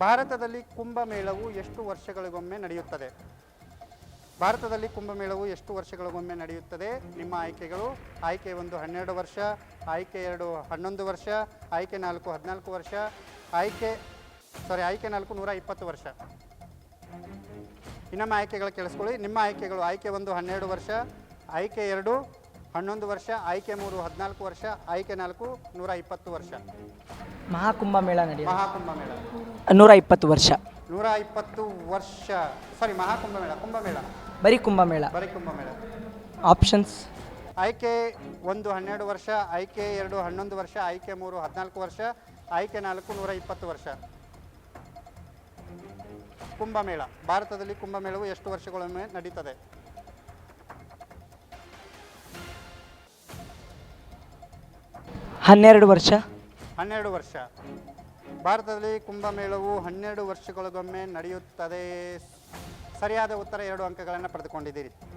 ಭಾರತದಲ್ಲಿ ಕುಂಭಮೇಳವು ಎಷ್ಟು ವರ್ಷಗಳಿಗೊಮ್ಮೆ ನಡೆಯುತ್ತದೆ? ಭಾರತದಲ್ಲಿ ಕುಂಭಮೇಳವು ಎಷ್ಟು ವರ್ಷಗಳಿಗೊಮ್ಮೆ ನಡೆಯುತ್ತದೆ? ನಿಮ್ಮ ಆಯ್ಕೆಗಳು? ಆಯ್ಕೆ ಒಂದು ಹನ್ನೆರಡು ವರ್ಷ, ಆಯ್ಕೆ ಎರಡು ಹನ್ನೊಂದು ವರ್ಷ, ಆಯ್ಕೆ ನಾಲ್ಕು ಹದಿನಾಲ್ಕು ವರ್ಷ, ಆಯ್ಕೆ ಸಾರಿ ಆಯ್ಕೆ ನಾಲ್ಕು ನೂರ ಇಪ್ಪತ್ತು ವರ್ಷ. ಇನ್ನೊಮ್ಮೆ ಆಯ್ಕೆಗಳು ಕೇಳಿಸ್ಕೊಳ್ಳಿ. ನಿಮ್ಮ ಆಯ್ಕೆಗಳು ಆಯ್ಕೆ ಒಂದು ಹನ್ನೆರಡು ವರ್ಷ, ಆಯ್ಕೆ ಎರಡು ಹನ್ನೊಂದು ವರ್ಷ ಆಯ್ಕೆ ಮೂರು ಹದಿನಾಲ್ಕು ವರ್ಷ ಆಯ್ಕೆ ನಾಲ್ಕು ನೂರ ಇಪ್ಪತ್ತು ವರ್ಷ. ಮಹಾಕುಂಭ ಮೇಳ ನಡೆಯುತ್ತೆ ಮಹಾಕುಂಭ ಮೇಳ. ನೂರ ಇಪ್ಪತ್ತು ವರ್ಷ. ನೂರ ಇಪ್ಪತ್ತು ವರ್ಷ. ಸಾರಿ ಮಹಾಕುಂಭ ಮಹಾಕುಂಭಮೇಳ ಕುಂಭಮೇಳ ಬರೀ ಕುಂಭಮೇಳ ಬರೀ ಕುಂಭಮೇಳ ಆಪ್ಷನ್ಸ್ ಆಯ್ಕೆ ಒಂದು ಹನ್ನೆರಡು ವರ್ಷ ಆಯ್ಕೆ ಎರಡು ಹನ್ನೊಂದು ವರ್ಷ ಆಯ್ಕೆ ಮೂರು ಹದಿನಾಲ್ಕು ವರ್ಷ ಆಯ್ಕೆ ನಾಲ್ಕು ನೂರ ಇಪ್ಪತ್ತು ವರ್ಷ. ಕುಂಭಮೇಳ ಭಾರತದಲ್ಲಿ ಕುಂಭಮೇಳವು ಎಷ್ಟು ವರ್ಷಗಳೊಮ್ಮೆ ನಡೀತದೆ? ಹನ್ನೆರಡು ವರ್ಷ? ಹನ್ನೆರಡು ವರ್ಷ. ಭಾರತದಲ್ಲಿ ಕುಂಭಮೇಳವು ಹನ್ನೆರಡು ವರ್ಷಗಳಿಗೊಮ್ಮೆ ನಡೆಯುತ್ತದೆ. ಸರಿಯಾದ ಉತ್ತರ ಎರಡು ಅಂಕಗಳನ್ನು ಪಡೆದುಕೊಂಡಿದ್ದೀರಿ.